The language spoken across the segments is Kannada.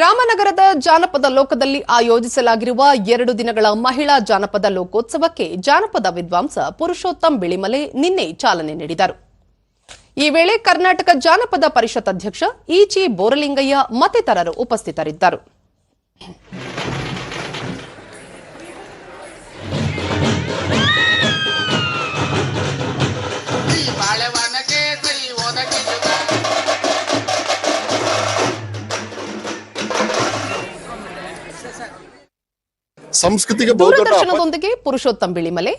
ರಾಮನಗರದ ಜಾನಪದ ಲೋಕದಲ್ಲಿ ಆಯೋಜಿಸಲಾಗಿರುವ ಎರಡು ದಿನಗಳ ಮಹಿಳಾ ಜಾನಪದ ಲೋಕೋತ್ಸವಕ್ಕೆ ಜಾನಪದ ವಿದ್ವಾಂಸ ಪುರುಷೋತ್ತಮ್ ಬಿಳಿಮಲೆ ನಿನ್ನೆ ಚಾಲನೆ ನೀಡಿದರು. ಈ ವೇಳೆ ಕರ್ನಾಟಕ ಜಾನಪದ ಪರಿಷತ್ ಅಧ್ಯಕ್ಷ ಇಚಿ ಬೋರಲಿಂಗಯ್ಯ ಮತ್ತಿತರರು ಉಪಸ್ಥಿತರಿದ್ದರು. ಸಂಸ್ಕೃತಿಗೆ ದೂರದರ್ಶನದೊಂದಿಗೆ ಪುರುಷೋತ್ತಮ್ ಬಿಳಿಮಲೆ.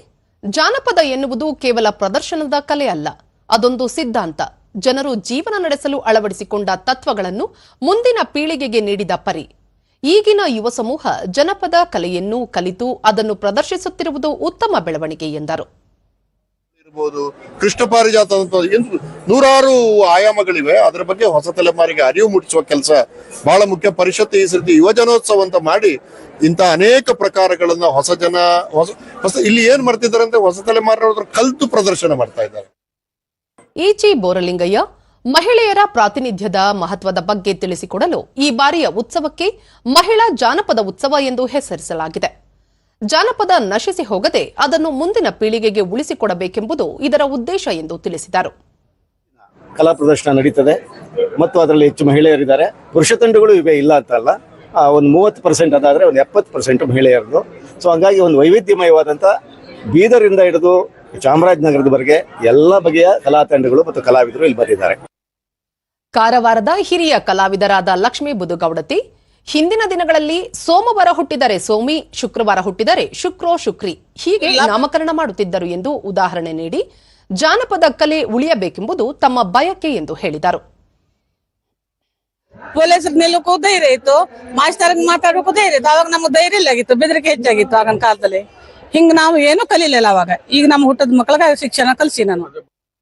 ಜಾನಪದ ಎನ್ನುವುದು ಕೇವಲ ಪ್ರದರ್ಶನದ ಕಲೆ ಅಲ್ಲ, ಅದೊಂದು ಸಿದ್ಧಾಂತ. ಜನರು ಜೀವನ ನಡೆಸಲು ಅಳವಡಿಸಿಕೊಂಡ ತತ್ವಗಳನ್ನು ಮುಂದಿನ ಪೀಳಿಗೆಗೆ ನೀಡಿದ ಪರಿ. ಈಗಿನ ಯುವ ಸಮೂಹ ಜನಪದ ಕಲೆಯನ್ನು ಕಲಿತು ಅದನ್ನು ಪ್ರದರ್ಶಿಸುತ್ತಿರುವುದು ಉತ್ತಮ ಬೆಳವಣಿಗೆ ಎಂದರು. ಇರ್ಬೋದು ಕೃಷ್ಣ ಪಾರಿಜಾತ ಅಂತ ನೂರಾರು ಆಯಾಮಗಳಿವೆ. ಅದರ ಬಗ್ಗೆ ಹೊಸ ತಲೆಮಾರಿಗೆ ಅರಿವು ಮೂಡಿಸುವ ಕೆಲಸ ಬಹಳ ಮುಖ್ಯ. ಪರಿಷತ್ ಈ ಸರ್ತಿ ಯುವಜನೋತ್ಸವ ಅಂತ ಮಾಡಿ ಇಂಥ ಅನೇಕ ಪ್ರಕಾರಗಳನ್ನ ಹೊಸ ಜನ ಹೊಸ ಹೊಸ ಇಲ್ಲಿ ಏನ್ ಮಾಡ್ತಿದ್ದಾರೆ ಅಂದ್ರೆ ಹೊಸ ತಲೆಮಾರಿನವ್ರು ಕಲ್ತು ಪ್ರದರ್ಶನ ಮಾಡ್ತಾ ಇದ್ದಾರೆ. ಈಚಿ ಬೋರಲಿಂಗಯ್ಯ, ಮಹಿಳೆಯರ ಪ್ರಾತಿನಿಧ್ಯದ ಮಹತ್ವದ ಬಗ್ಗೆ ತಿಳಿಸಿಕೊಡಲು ಈ ಬಾರಿಯ ಉತ್ಸವಕ್ಕೆ ಮಹಿಳಾ ಜಾನಪದ ಉತ್ಸವ ಎಂದು ಹೆಸರಿಸಲಾಗಿದೆ. ಜಾನಪದ ನಶಿಸಿ ಹೋಗದೆ ಅದನ್ನು ಮುಂದಿನ ಪೀಳಿಗೆಗೆ ಉಳಿಸಿಕೊಡಬೇಕೆಂಬುದು ಇದರ ಉದ್ದೇಶ ಎಂದು ತಿಳಿಸಿದರು. ಕಲಾ ಪ್ರದರ್ಶನ ನಡೀತದೆ ಮತ್ತು ಅದರಲ್ಲಿ ಹೆಚ್ಚು ಮಹಿಳೆಯರಿದ್ದಾರೆ. ಪುರುಷ ತಂಡಗಳು ಇವೆ ಇಲ್ಲ ಅಂತ ಅಲ್ಲ. ಒಂದು ಮೂವತ್ತು ಪರ್ಸೆಂಟ್ ಅದಾದರೆ ಒಂದು ಎಪ್ಪತ್ತು ಪರ್ಸೆಂಟ್ ಮಹಿಳೆಯರದು ಸೊ ಹಂಗಾಗಿ ಒಂದು ವೈವಿಧ್ಯಮಯವಾದಂಥ ಬೀದರಿಂದ ಹಿಡಿದು ಚಾಮರಾಜನಗರದವರೆಗೆ ಎಲ್ಲ ಬಗೆಯ ಕಲಾ ತಂಡಗಳು ಮತ್ತು ಕಲಾವಿದರು ಇಲ್ಲಿ ಬಂದಿದ್ದಾರೆ. ಕಾರವಾರದ ಹಿರಿಯ ಕಲಾವಿದರಾದ ಲಕ್ಷ್ಮೀ ಬುದುಗೌಡತಿ ಹಿಂದಿನ ದಿನಗಳಲ್ಲಿ ಸೋಮವಾರ ಹುಟ್ಟಿದರೆ ಸೋಮಿ ಶುಕ್ರವಾರ ಹುಟ್ಟಿದರೆ ಶುಕ್ರೋ ಶುಕ್ರಿ. ಹೀಗೆ ನಾಮಕರಣ ಮಾಡುತ್ತಿದ್ದರು ಎಂದು ಉದಾಹರಣೆ ನೀಡಿ ಜಾನಪದ ಕಲೆ ಉಳಿಯಬೇಕೆಂಬುದು ತಮ್ಮ ಬಯಕೆ ಎಂದು ಹೇಳಿದರು. ಪೊಲೀಸ್ ನಿಲ್ಲಕ್ಕೂ ಧೈರ್ಯ ಇತ್ತು. ಮಾಸ್ಟರ್ ಮಾತಾಡೋಕ್ಕೂ ಧೈರ್ಯ ಇತ್ತು. ಅವಾಗ ನಮ್ಗೆ ಧೈರ್ಯ ಇಲ್ಲ ಆಗಿತ್ತು. ಬೆದರಿಕೆ ಹೆಚ್ಚಾಗಿತ್ತು ಆಗಿನ ಕಾಲದಲ್ಲಿ. ಹಿಂಗ್ ನಾವು ಏನು ಕಲೀಲಿಲ್ಲ ಅವಾಗ. ಈಗ ನಮ್ಮ ಹುಟ್ಟದ ಮಕ್ಕಳಿಗೆ ಶಿಕ್ಷಣ ಕಲಿಸಿ ನಾನು.